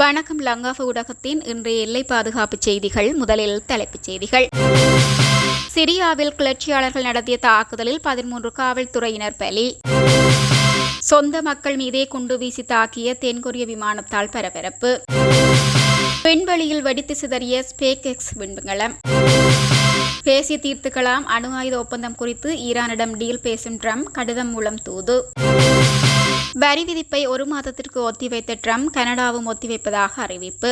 வணக்கம் லங்காஃப ஊடகத்தின் இன்றைய எல்லை பாதுகாப்பு செய்திகள். முதலில் தலைப்புச் செய்திகள். சிரியாவில் கிளர்ச்சியாளர்கள் நடத்திய தாக்குதலில் பதிமூன்று காவல்துறையினர் பலி. சொந்த மக்கள் மீதே குண்டு வீசி தாக்கிய தென்கொரிய விமானத்தால் பரபரப்பு. விண்வெளியில் வெடித்து சிதறிய ஸ்பேக் எக்ஸ் விண்கலம் பேசி தீர்த்துக்கலாம். அணு ஆயுத ஒப்பந்தம் குறித்து ஈரானிடம் டீல் பேசும் ட்ரம்ப் கடிதம் மூலம் தூது. வரி விதிப்பை ஒரு மாதத்திற்கு ஒத்திவைத்த ட்ரம்ப் கனடாவும் ஒத்திவைப்பதாக அறிவிப்பு.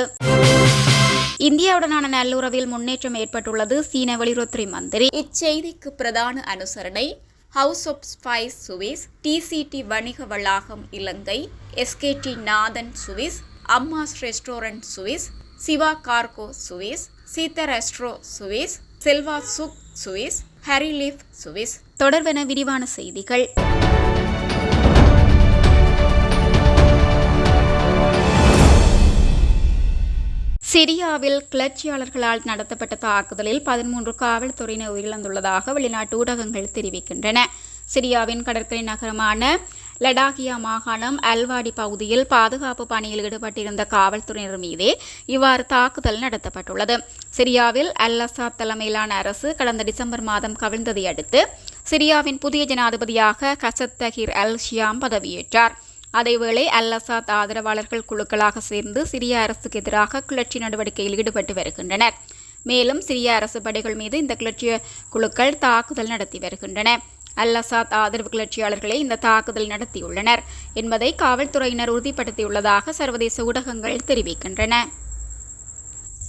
இந்தியாவுடனான நல்லுறவில் முன்னேற்றம் ஏற்பட்டுள்ளது சீன வெளியுறவுத்துறை மந்திரி. இச்செய்திக்கு பிரதான அனுசரணை house of spice Swiss DCT வணிக வளாகம் Ilangai SKD Nathan Swiss Amma's restaurant Swiss Siva cargo Swiss Seetha resto Swiss Selva சுக் சுவிஸ் ஹரி லீஃப் சுவிஸ் தொடர்பென விரிவான செய்திகள். சிரியாவில் கிளர்ச்சியாளர்களால் நடத்தப்பட்ட தாக்குதலில் பதிமூன்று காவல்துறையினர் உயிரிழந்துள்ளதாக வெளிநாட்டு ஊடகங்கள் தெரிவிக்கின்றன. சிரியாவின் கடற்கரை நகரமான லடாகியா மாகாணம் அல்வாடி பகுதியில் பாதுகாப்பு பணியில் ஈடுபட்டிருந்த காவல்துறையினர் மீதே இவ்வாறு தாக்குதல் நடத்தப்பட்டுள்ளது. சிரியாவில் அல் அசாத் தலைமையிலான அரசு கடந்த டிசம்பர் மாதம் கவிழ்ந்ததை அடுத்து சிரியாவின் புதிய ஜனாதிபதியாக கசத் தஹிர் அல் ஷியாம் பதவியேற்றார். அதேவேளை அல் அசாத் ஆதரவாளர்கள் குழுக்களாக சேர்ந்து சிரிய அரசுக்கு எதிராக கிளர்ச்சி நடவடிக்கையில் ஈடுபட்டு வருகின்றனர். மேலும் சிரிய அரசு படைகள் மீது இந்த கிளர்ச்சி குழுக்கள் தாக்குதல் நடத்தி வருகின்றன. அல் அசாத் ஆதரவு கிளர்ச்சியாளர்களை இந்த தாக்குதல் நடத்தியுள்ளனர் என்பதை காவல்துறையினர் உறுதிப்படுத்தியுள்ளதாக சர்வதேச ஊடகங்கள் தெரிவிக்கின்றன.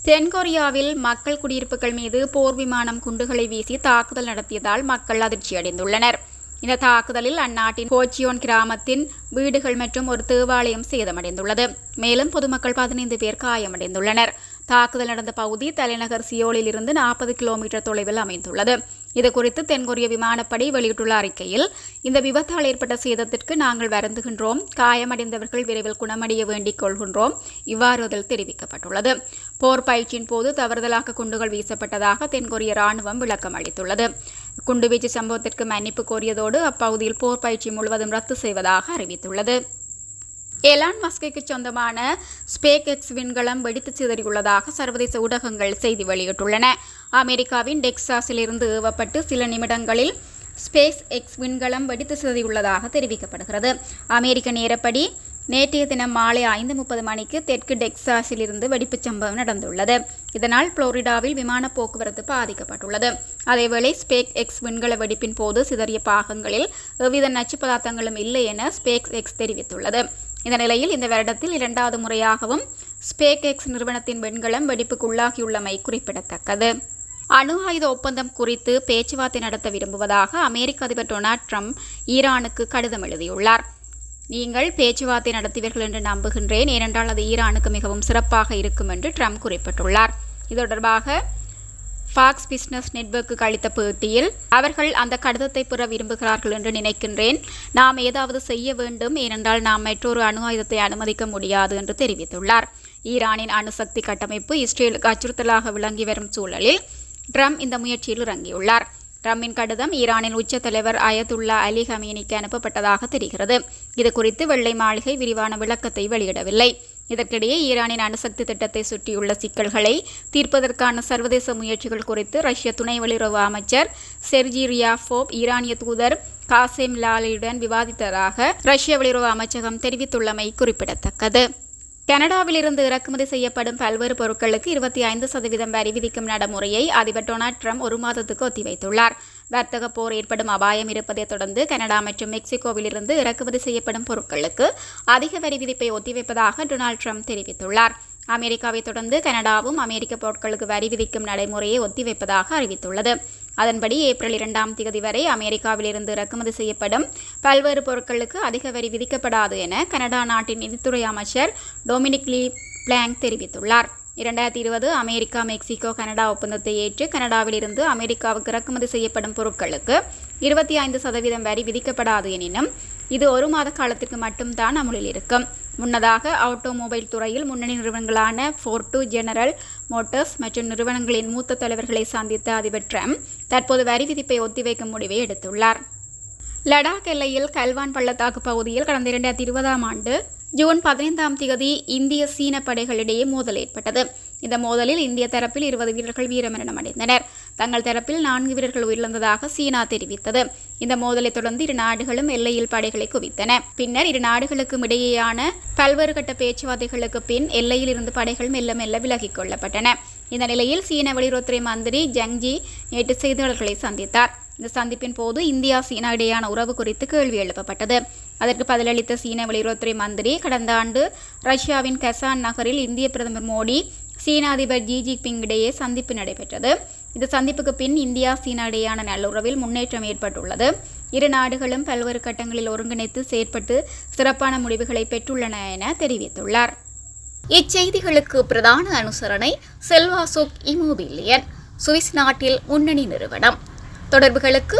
தென்கொரியாவில் மக்கள் குடியிருப்புகள் மீது போர் விமானம் குண்டுகளை வீசி தாக்குதல் நடத்தியதால் மக்கள் அதிர்ச்சியடைந்துள்ளனர். இந்த தாக்குதலில் அந்நாட்டின் கோச்சியோன் கிராமத்தின் வீடுகள் மற்றும் ஒரு தேவாலயம் சேதமடைந்துள்ளது. மேலும் பொதுமக்கள் பதினைந்து பேர் காயமடைந்துள்ளனர். தாக்குதல் நடந்த பகுதி தலைநகர் சியோலில் இருந்து நாற்பது கிலோமீட்டர் தொலைவில் அமைந்துள்ளது. இதுகுறித்து தென்கொரிய விமானப்படை வெளியிட்டுள்ள அறிக்கையில் இந்த விபத்தால் ஏற்பட்ட சேதத்திற்கு நாங்கள் வருந்துகின்றோம் காயமடைந்தவர்கள் விரைவில் குணமடைய வேண்டிக் கொள்கின்றோம் இவ்வாறு அதில் தெரிவிக்கப்பட்டுள்ளது. போர் பயிற்சியின் போது தவறுதலாக குண்டுகள் வீசப்பட்டதாக தென்கொரிய ராணுவம் விளக்கம் அளித்துள்ளது. குண்டுவீச்சு சம்பவத்திற்கு மன்னிப்பு கோரியதோடு அப்பகுதியில் போர் பயிற்சி முழுவதும் ரத்து செய்வதாக அறிவித்துள்ளது. எலான் மஸ்கைக்கு சொந்தமான ஸ்பேக் எக்ஸ் விண்கலம் வெடித்து சிதறியுள்ளதாக சர்வதேச ஊடகங்கள் செய்தி வெளியிட்டுள்ளன. அமெரிக்காவின் டெக்சாஸில் இருந்து ஏவப்பட்டு சில நிமிடங்களில் ஸ்பேஸ் எக்ஸ் விண்கலம் வெடித்து சிதறியுள்ளதாக தெரிவிக்கப்படுகிறது. அமெரிக்க நேரப்படி நேற்றைய தினம் மாலை ஐந்து முப்பது மணிக்கு தெற்கு டெக்சாஸில் இருந்து வெடிப்புச் சம்பவம் நடந்துள்ளது. இதனால் புளோரிடாவில் விமான போக்குவரத்து பாதிக்கப்பட்டுள்ளது. அதேவேளை ஸ்பேக் எக்ஸ் விண்கல வெடிப்பின் போது சிதறிய பாகங்களில் எவ்வித நச்சு பதார்த்தங்களும் இல்லை என ஸ்பேக் எக்ஸ் தெரிவித்துள்ளது. இந்த நிலையில் இந்த வருடத்தில் இரண்டாவது முறையாகவும் ஸ்பேக் எக்ஸ் நிறுவனத்தின் விண்கலம் வெடிப்புக்குள்ளாகியுள்ளமை குறிப்பிடத்தக்கது. அணு ஆயுத ஒப்பந்தம் குறித்து பேச்சுவார்த்தை நடத்த விரும்புவதாக அமெரிக்க அதிபர் டொனால்ட் ட்ரம்ப் ஈரானுக்கு கடிதம் எழுதியுள்ளார். நீங்கள் பேச்சுவார்த்தை நடத்துவீர்கள் என்று நம்புகின்றேன். ஏனென்றால் அது ஈரானுக்கு மிகவும் சிறப்பாக இருக்கும் என்று ட்ரம்ப் குறிப்பிட்டுள்ளார். இது தொடர்பாக ஃபாக்ஸ் பிஸ்னஸ் நெட்வொர்க்கு அளித்த பேட்டியில் அவர்கள் அந்த கடிதத்தை பெற விரும்புகிறார்கள் என்று நினைக்கின்றேன். நாம் ஏதாவது செய்ய வேண்டும். ஏனென்றால் நாம் மற்றொரு அணு ஆயுதத்தை அனுமதிக்க முடியாது என்று தெரிவித்துள்ளார். ஈரானின் அணுசக்தி கட்டமைப்பு இஸ்ரேலுக்கு அச்சுறுத்தலாக விளங்கி வரும் சூழலில் ட்ரம்ப் இந்த முயற்சியில் இறங்கியுள்ளார். ட்ரம்பின் கடிதம் ஈரானின் உச்ச தலைவர் அயதுல்லா அலி ஹமீனிக்கு அனுப்பப்பட்டதாக தெரிகிறது. இது குறித்து வெள்ளை மாளிகை விரிவான விளக்கத்தை வெளியிடவில்லை. இதற்கிடையே ஈரானின் அணுசக்தி திட்டத்தை சுற்றியுள்ள சிக்கல்களை தீர்ப்பதற்கான சர்வதேச முயற்சிகள் குறித்து ரஷ்ய துணை வெளியுறவு அமைச்சர் செர்ஜி ரியாஃபோப் ஈரானிய தூதர் காசிம் லாலியுடன் விவாதித்ததாக ரஷ்ய வெளியுறவு அமைச்சகம் தெரிவித்துள்ளமை குறிப்பிடத்தக்கது. கனடாவிலிருந்து இறக்குமதி செய்யப்படும் பல்வேறு பொருட்களுக்கு இருபத்தி ஐந்து சதவீதம் வரி விதிக்கும் நடைமுறையை அதிபர் டொனால்ட் ட்ரம்ப் ஒரு மாதத்துக்கு ஒத்திவைத்துள்ளார். வர்த்தக போர் ஏற்படும் அபாயம் இருப்பதை தொடர்ந்து கனடா மற்றும் மெக்சிகோவிலிருந்து இறக்குமதி செய்யப்படும் பொருட்களுக்கு அதிக வரி விதிப்பை ஒத்திவைப்பதாக டொனால்ட் ட்ரம்ப் தெரிவித்துள்ளார். அமெரிக்காவை தொடர்ந்து கனடாவும் அமெரிக்க பொருட்களுக்கு வரி விதிக்கும் நடைமுறையை ஒத்திவைப்பதாக அறிவித்துள்ளது. அதன்படி ஏப்ரல் இரண்டாம் தேதி வரை அமெரிக்காவிலிருந்து இறக்குமதி செய்யப்படும் பல்வேறு பொருட்களுக்கு அதிக வரி விதிக்கப்படாது என கனடா நாட்டின் நிதித்துறை அமைச்சர் டொமினிக் லீ பிளாங்க் தெரிவித்துள்ளார். இரண்டாயிரத்தி இருபது அமெரிக்கா மெக்சிகோ கனடா ஒப்பந்தத்தை ஏற்று கனடாவிலிருந்து அமெரிக்காவுக்கு இறக்குமதி செய்யப்படும் பொருட்களுக்கு இருபத்தி ஐந்து சதவீதம் வரி விதிக்கப்படாது எனினும் இது ஒரு மாத காலத்திற்கு மட்டும்தான் அமுலில் இருக்கும். முன்னதாக ஆட்டோமொபைல் துறையில் முன்னணி நிறுவனங்களான ஃபோர்டு ஜெனரல் மோட்டார்ஸ் மற்றும் நிறுவனங்களின் மூத்த தலைவர்களை சந்தித்த அதிபர் ட்ரம்ப் தற்போது வரி விதிப்பை ஒத்திவைக்கும் முடிவை எடுத்துள்ளார். லடாக் எல்லையில் கல்வான் பள்ளத்தாக்கு பகுதியில் கடந்த இரண்டாயிரத்தி இருபதாம் ஆண்டு ஜூன் பதினைந்தாம் தேதி இந்திய சீன படைகளிடையே மோதல் ஏற்பட்டது. இந்த மோதலில் இந்திய தரப்பில் இருபது வீரர்கள் வீரமரணம் அடைந்தனர். தங்கள் தரப்பில் நான்கு வீரர்கள் உயிரிழந்ததாக சீனா தெரிவித்தது. இந்த மோதலை தொடர்ந்து இரு நாடுகளும் எல்லையில் படைகளை குவித்தன. பின்னர் இரு நாடுகளுக்கும் இடையேயான பல்வேறு கட்ட பேச்சுவார்த்தைகளுக்கு பின் எல்லையில் இருந்து படைகள் மெல்ல மெல்ல விலகிக் கொள்ளப்பட்டன. இந்த நிலையில் சீன வெளியுறவுத்துறை மந்திரி ஜங்ஜி நேற்று செய்தியாளர்களை சந்தித்தார். இந்த சந்திப்பின் போது இந்தியா சீனா இடையேயான உறவு குறித்து கேள்வி எழுப்பப்பட்டது. அதற்கு பதிலளித்த சீன வெளியுறவுத்துறை மந்திரி கடந்த ஆண்டு ரஷ்யாவின் கசான் நகரில் இந்திய பிரதமர் மோடி சீன அதிபர் ஜி ஜின்பிங் இடையே சந்திப்பு நடைபெற்றது. இந்த சந்திப்புக்கு பின் இந்தியா சீனா இடையேயான நல்லுறவில் முன்னேற்றம் ஏற்பட்டுள்ளது. இரு நாடுகளும் பல்வேறு கட்டங்களில் ஒருங்கிணைத்து செயற்பட்டு சிறப்பான முடிவுகளை பெற்றுள்ளன என தெரிவித்துள்ளார். இச்செய்திகளுக்கு பிரதான அனுசரணை செல்வாசோக் இமோபிலியன் சுவிஸ் நாட்டில் முன்னணி நிறுவனம். தொடர்புகளுக்கு